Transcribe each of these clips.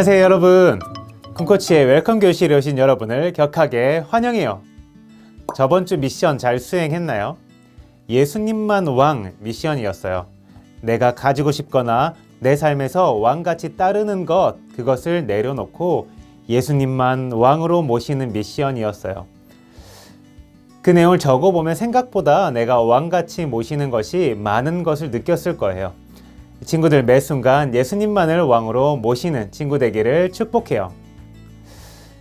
안녕하세요 여러분. 쿵코치의 웰컴 교실에 오신 여러분을 격하게 환영해요. 저번 주 미션 잘 수행했나요? 예수님만 왕 미션이었어요. 내가 가지고 싶거나 내 삶에서 왕같이 따르는 것 그것을 내려놓고 예수님만 왕으로 모시는 미션이었어요. 그 내용을 적어보면 생각보다 내가 왕같이 모시는 것이 많은 것을 느꼈을 거예요 친구들 매 순간 예수님만을 왕으로 모시는 친구 되기를 축복해요.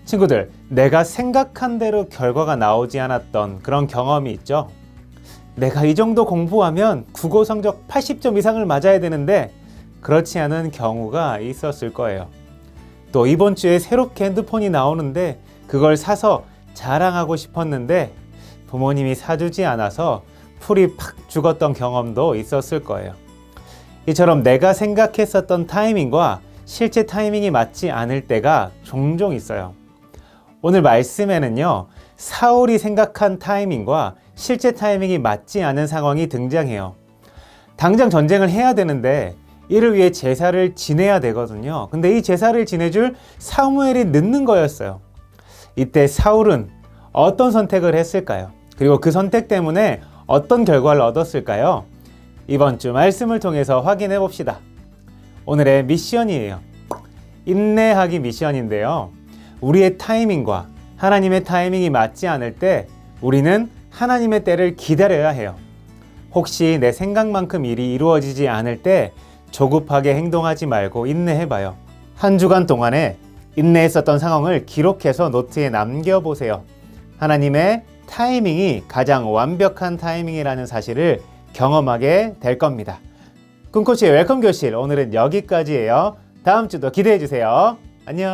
친구들, 내가 생각한 대로 결과가 나오지 않았던 그런 경험이 있죠? 내가 이 정도 공부하면 국어 성적 80점 이상을 맞아야 되는데 그렇지 않은 경우가 있었을 거예요. 또 이번 주에 새롭게 핸드폰이 나오는데 그걸 사서 자랑하고 싶었는데 부모님이 사주지 않아서 풀이 팍 죽었던 경험도 있었을 거예요. 이처럼 내가 생각했었던 타이밍과 실제 타이밍이 맞지 않을 때가 종종 있어요. 오늘 말씀에는요, 사울이 생각한 타이밍과 실제 타이밍이 맞지 않은 상황이 등장해요. 당장 전쟁을 해야 되는데 이를 위해 제사를 지내야 되거든요. 근데 이 제사를 지내줄 사무엘이 늦는 거였어요. 이때 사울은 어떤 선택을 했을까요? 그리고 그 선택 때문에 어떤 결과를 얻었을까요? 이번 주 말씀을 통해서 확인해 봅시다. 오늘의 미션이에요. 인내하기 미션인데요. 우리의 타이밍과 하나님의 타이밍이 맞지 않을 때 우리는 하나님의 때를 기다려야 해요. 혹시 내 생각만큼 일이 이루어지지 않을 때 조급하게 행동하지 말고 인내해 봐요. 한 주간 동안에 인내했었던 상황을 기록해서 노트에 남겨 보세요. 하나님의 타이밍이 가장 완벽한 타이밍이라는 사실을 경험하게 될 겁니다. 꿈코치의 웰컴 교실 오늘은 여기까지예요. 다음 주도 기대해 주세요. 안녕.